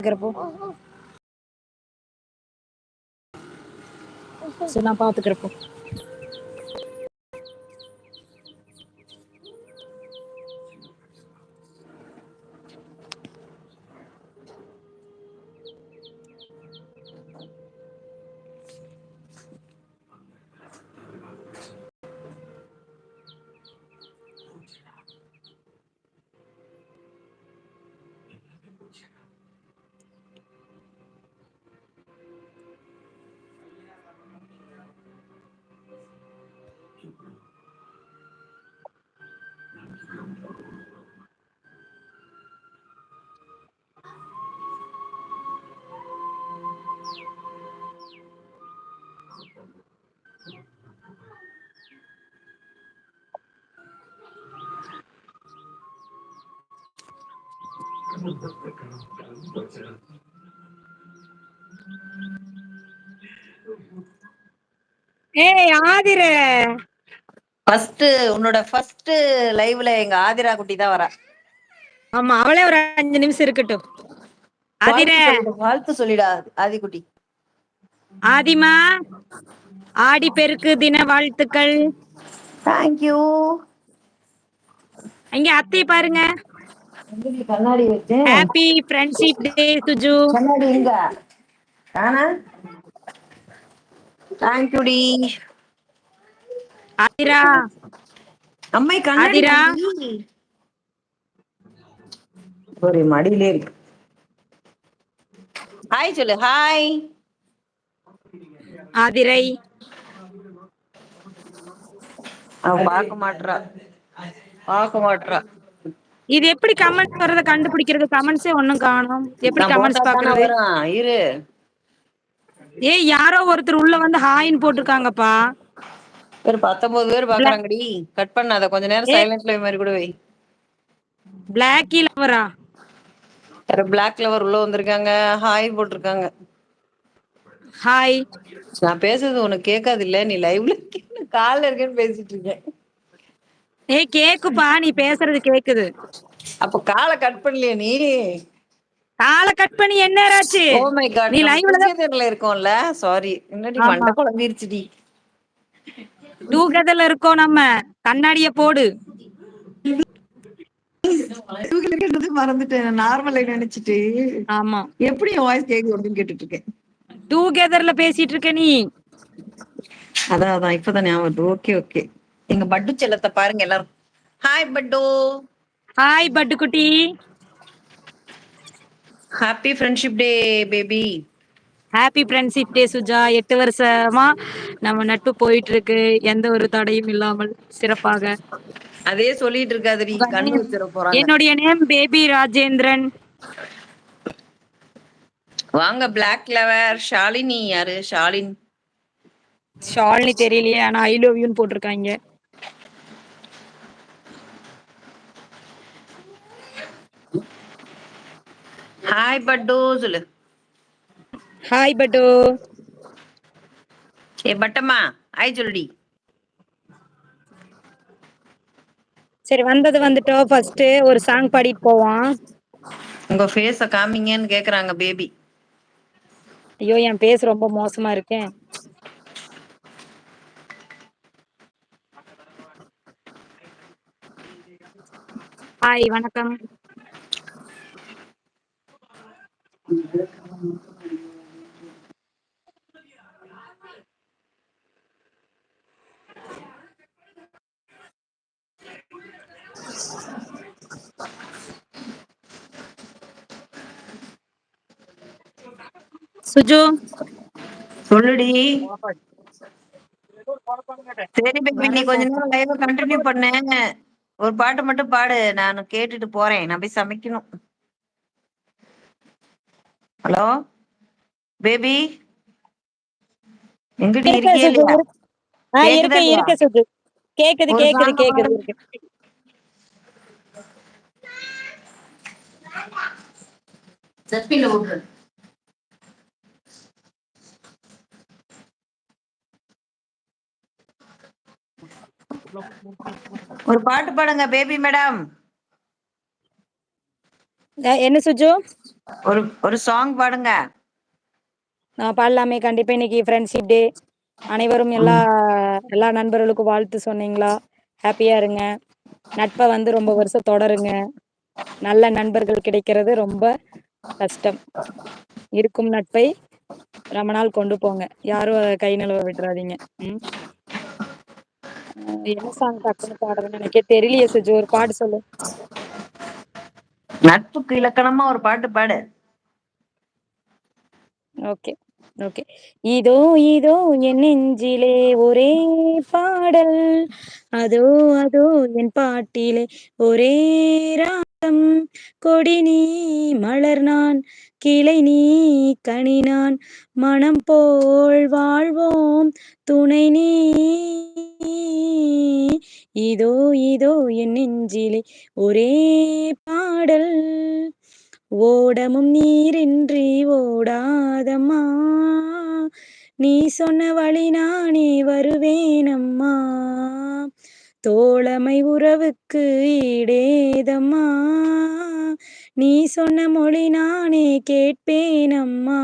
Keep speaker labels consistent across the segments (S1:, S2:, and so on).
S1: கிறப்போ சரி நான் பாத்துக்கறப்போ. ஏய் ஆதிர.
S2: ஃபர்ஸ்ட் உன்னோட ஃபர்ஸ்ட் லைவ்ல எங்க ஆதிரா குட்டி தான் வரா.
S1: ஆமா அவளே ஒரு அஞ்சு நிமிஷம் இருக்கட்டும். ஆதிர.
S2: வாழ்த்து சொல்லிடு, சொல்லிடா ஆதிக்குட்டி
S1: ஆதிமா ஆடி பெருக்கு தின வாழ்த்துக்கள்.
S2: தேங்க்யூ
S1: இங்க அத்தை பாருங்க.
S2: கண்ணாடி வச்சேன்
S1: ஹாப்பி ஃப்ரெண்ட்ஷிப் டே சுஜு
S2: கண்ணாடி எங்க ஆனா? தேங்க்யூடி
S1: ஆதிரா.
S2: அம்மை கண்ணாடி
S1: ஆதிரா.
S2: ஒரு மடியிலே இருக்கு. ஹாய் சொல்லு. ஹாய்
S1: ஆதிரை.
S2: அவன் பார்க்க மாட்றா. பார்க்க மாட்றா.
S1: இது எப்படி கமெண்ட்ஸ் வர்றத கண்டுபிடிக்கிறது? கமெண்ட்ஸே ஒண்ணும் காணோம். எப்படி கமெண்ட்ஸ் பாக்குறது
S2: இரு.
S1: ஏய் யாரோ ஒருத்தர் உள்ள வந்து ஹாய்ன்னு போட்டிருக்காங்கப்பா.
S2: ஒரு பத்தொன்பது பேர் பாக்குறாங்கடி கட் பண்ணாத. கொஞ்ச நேரம் சைலண்ட்ல மாதிரி கூட வை.
S1: பிளாக்கி லவரா
S2: வேற பிளாக் லவர் உள்ள வந்திருக்காங்க. ஹாய் போட்டிருக்காங்க.
S1: ஹாய்
S2: நான் பேசுறது உனக்கு கேட்காது இல்ல. நீ லைவ்ல கால்ல இருக்கேன்னு பேசிட்டு இருக்கேன்.
S1: ஏய் கேக்குப்பா நீ பேசுறது கேக்குது.
S2: அப்ப காலை கட் பண்ணலையே நீ?
S1: காலை கட் பண்ணி என்ன ஆச்சு
S2: ஓ மை காட்
S1: நீ லைவ்ல
S2: தெரியல இருக்கோம்ல? சாரி என்னடி. மண்டை குழம்பிருச்சுடி
S1: டூகெதர்ல இருக்கோம் நம்ம. கண்ணாடிய போடு.
S2: மறந்துட்டேன். நார்மல் நினைச்சிட்டு?
S1: ஆமா.
S2: எப்படி என் வாய்ஸ் கேக்குது அப்படின்னு கேட்டுட்டு இருக்கேன்
S1: டூகெதர்ல பேசிட்டு இருக்க நீ.
S2: அதான் அதான். இப்பதான் ஞாபகம் ஓகே ஓகே எங்க பட்டு செல்லத்தை பாருங்க எல்லாரும். ஹாய் பட்டு.
S1: ஹாய் பட்டு குட்டி.
S2: Happy friendship day baby
S1: happy friendship day Suja. எட்டு வருஷமா நம்ம நட்பு போயிட்டு இருக்கு எந்த ஒரு தடையும் இல்லாமல் சிறப்பாக.
S2: அதே சொல்லிட்டு இருக்காதடி.
S1: என்னுடைய நேம் பேபி ராஜேந்திரன்.
S2: வாங்க பிளாக் லவர் ஷாலினி யாரு? ஷாலின்.
S1: ஷாலினி தெரியலையே ஆனா ஐ லவ் யூன்னு போட்டிருக்காங்க.
S2: ஹாய் பட்டு சொல்லு.
S1: ஹாய் பட்டு
S2: ஏ பட்டம்மா ஹாய் சொல்லுடி.
S1: சரி வந்தது வந்துட்டோம் ஃபர்ஸ்ட் ஒரு சாங் பாடிட்டு போவோம்.
S2: உங்க ஃபேஸ காமிங்கன்னு கேக்குறாங்க பேபி
S1: ஐயோ என் பேஸ் ரொம்ப மோசமா இருக்கேன் ஹாய் வணக்கம். சுஜு
S2: சொல்லுடி. சரி பேபி நீ கொஞ்ச நேரம் லைவ் கண்டினியூ பண்ணு. ஒரு பாட்டு மட்டும் பாடு. நான் கேட்டுட்டு போறேன். நான் போய் சமைக்கணும். ஹலோ பேபி எங்கடி?
S1: ஆ
S2: கேக்குதா
S1: இருக்க
S2: இல்லையா?
S1: இருக்க சுஜு கேக்குது
S2: ஒரு
S1: கேக்குது.
S2: சப்பில ஒரு பாட்டு பாடுங்க பேபி மேடம்
S1: என்ன சுஜு?
S2: ஒரு ஒரு சாங் பாடுங்க.
S1: நான் பாடலாமே. கண்டிப்பா இன்னைக்கு ஃப்ரெண்ட்ஷிப் டே அனைவரும் எல்லா எல்லா நண்பர்களுக்கும் வாழ்த்து சொன்னீங்களா? ஹாப்பியா இருங்க. நட்பை வந்து ரொம்ப வருஷம் தொடருங்க. நல்ல நண்பர்கள் கிடைக்கிறது ரொம்ப கஷ்டம். இருக்கும் நட்பை ரொம்ப நாள் கொண்டு போங்க. யாரும் கை நழுவ விட்டுறாதீங்க. என்ன சாங் டக்குன்னு பாடுறதுன்னு எனக்கே தெரியலையே சுஜி. ஒரு பாட்டு சொல்லு.
S2: நட்புக்கு இலக்கணமா ஒரு பாட்டு பாடு.
S1: Okay okay. இதோ இதோ என் நெஞ்சிலே ஒரே பாடல். அதோ அதோ என் பாட்டிலே ஒரே ராகம் கொடி நீ மலர் நான் கிளை நீ கனி நான். மனம் போல் வாழ்வோம் துணை நீ. இதோ இதோ என் நெஞ்சிலே ஒரே பாடல். ஓடமும் நீரின்றி ஓடாதம்மா. நீ சொன்ன வழி நானே வருவேனம்மா. தோழமை உறவுக்கு ஈடேதம்மா. நீ சொன்ன மொழி நானே கேட்பேனம்மா.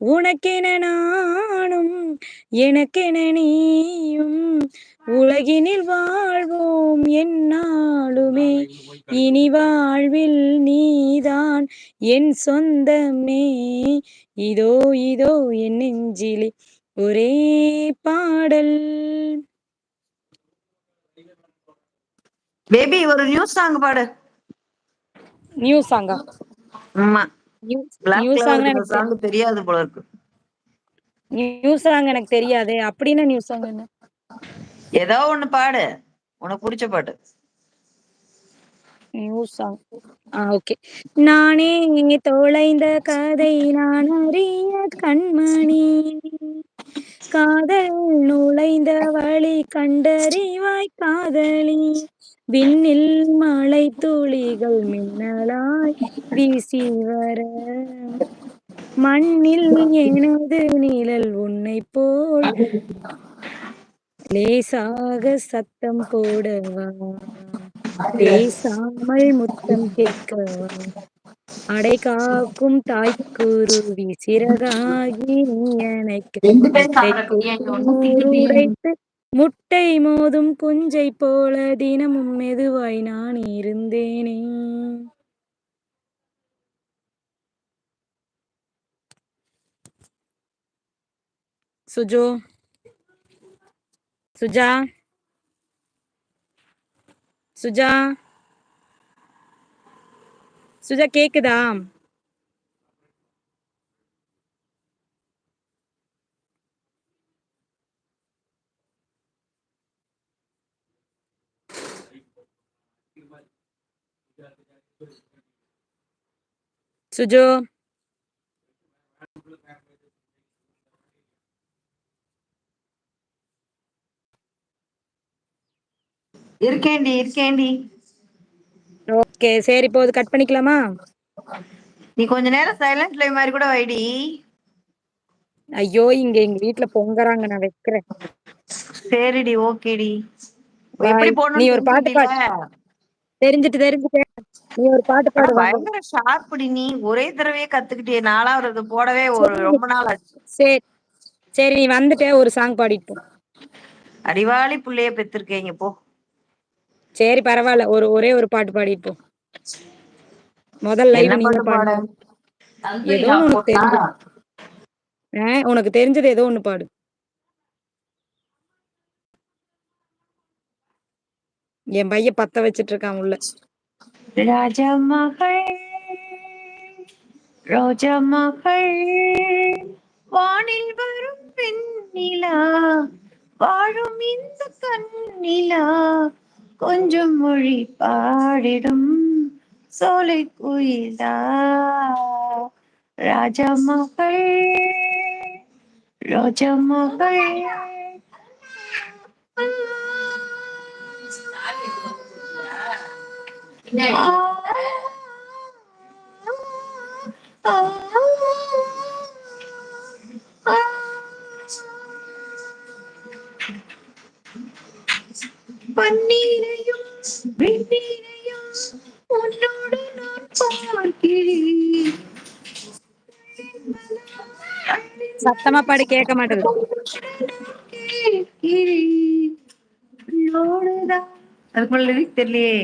S1: உனக்கென நானும் எனக்கென நீயும் உலகினில் வாழ்வோம் என்னாலுமே. இனி வாழ்வில் நீதான் என் சொந்தமே. இதோ இதோ என் நெஞ்சிலே ஒரே பாடல்.
S2: பேபி ஒரு நியூஸ் சாங் பாடு.
S1: நியூ சாங்கா
S2: ஆமா.
S1: New
S2: black
S1: new song
S2: colour
S1: எனக்கு
S2: சாங் தெரியாது போல இருக்கு.
S1: நியூ சாங் எனக்கு தெரியாதே. அப்படின்னா நியூ சாங் என்ன?
S2: ஏதோ ஒண்ணு பாடு. உனக்கு பிடிச்ச பாட்டு.
S1: நியூ சாங் ஓகே நானே தொலைந்த கதை நான் அறிய கண்மணி. காதல் நுழைந்த வழி கண்டறிவாய் காதலி. விண்ணில் மழை துளிகள் மின்னலாய் வீசி வர. மண்ணில் எனது நிழல் உன்னை போல் லேசாக சத்தம் போடவா. பேசாமல் முத்தம் கேட்கவா. அடை காக்கும் தாய்க்குருவி சிறகாகி நீ எனக்கு முட்டை மோதும் குஞ்சை போல தினமும் மெதுவாய் நான் இருந்தேனே. சுஜோ. சுஜா. சுஜா. சுஜா கேக்குதா? சுஜோ
S2: இருக்கேன்டி இருக்கேன்டி.
S1: ஓகே சரி போது கட் பண்ணிக்கலாமா?
S2: நீ கொஞ்ச நேரம் சைலண்ட் லைவ் மாதிரி கூட வைடி.
S1: ஐயோ இங்க எங்க வீட்ல பொங்கறாங்க நான் வைக்கிறேன்.
S2: சரிடி ஓகேடி. எப்படி
S1: நீ
S2: போடணும்னு
S1: ஒரு பாட்டு பாடு? தெரிஞ்சுட்டு தெரிஞ்சுட்டு. நீ ஒரு பாட்டு பாடு.
S2: பயங்கர ஷார்ப்டி நீ. ஒரே தடவையே கத்துக்கிட்டே ஒரு போடவே ஒரு ரொம்ப நாள் ஆச்சு.
S1: சரி. சரி நீ வந்துட்ட ஒரு சாங் பாடிட்டு போ.
S2: அடிவாளி புள்ளைய பெத்திருக்கீங்க போ.
S1: சரி பரவாயில்ல. ஒரு ஒரே ஒரு பாட்டு பாடிட்டு போ. முதல் லைவ்
S2: என்ன
S1: நீ
S2: பாட்டு பாட.
S1: ஏதோ உனக்கு தெரிஞ்சது. உனக்கு தெரிஞ்சது ஏதோ ஒண்ணு பாடு. என் பையன் பத்த வச்சிட்டு இருக்கான் உள்ள.
S2: ராஜா மகள் ரோஜா மகள் வானில் வரும் பெண்ணிலா வாழும் இந்த கண்ணிலா கொஞ்சம் மொழி பாடிடும் சோலை குயிலா. ராஜா மகள் பன்னீரையும் வெந்நீரையும் உன்னோடு நான் கிளி
S1: சத்தமா பாடி கேட்க மாட்டேது.
S2: அதுக்கு தெரியலையே.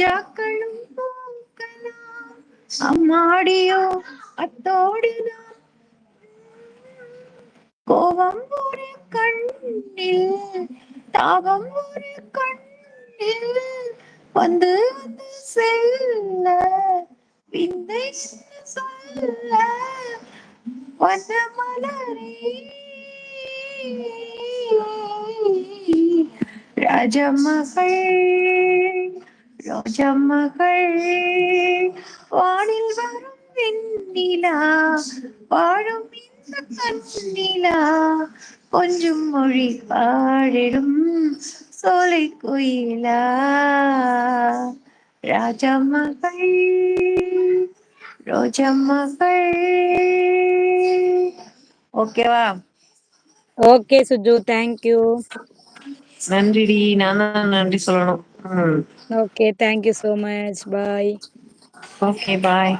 S2: ரோஜாக்களும் பூக்கலாம் அம்மாடியோ அத்தோடுதான் கோபம் ஒரு கண்ணில் தாபம் ஒரு கண்ணில் வந்து வந்து செல்ல விந்தை சொல்ல வந்த மலரே. ராஜமகள் ரோஜமகள் வானில் வரும் வெண்ணிலா வாழும் இந்த கண்ணிலா கொஞ்சம் மொழி பாடிடும் சோலை குயிலா ராஜமகள் ரோஜமகள் ஓகேவா
S1: ஓகே சுஜு. Thank you.
S2: நன்றிடி நான் தான் நன்றி சொல்லணும் ம்
S1: okay. Thank you so much. Bye.
S2: Okay bye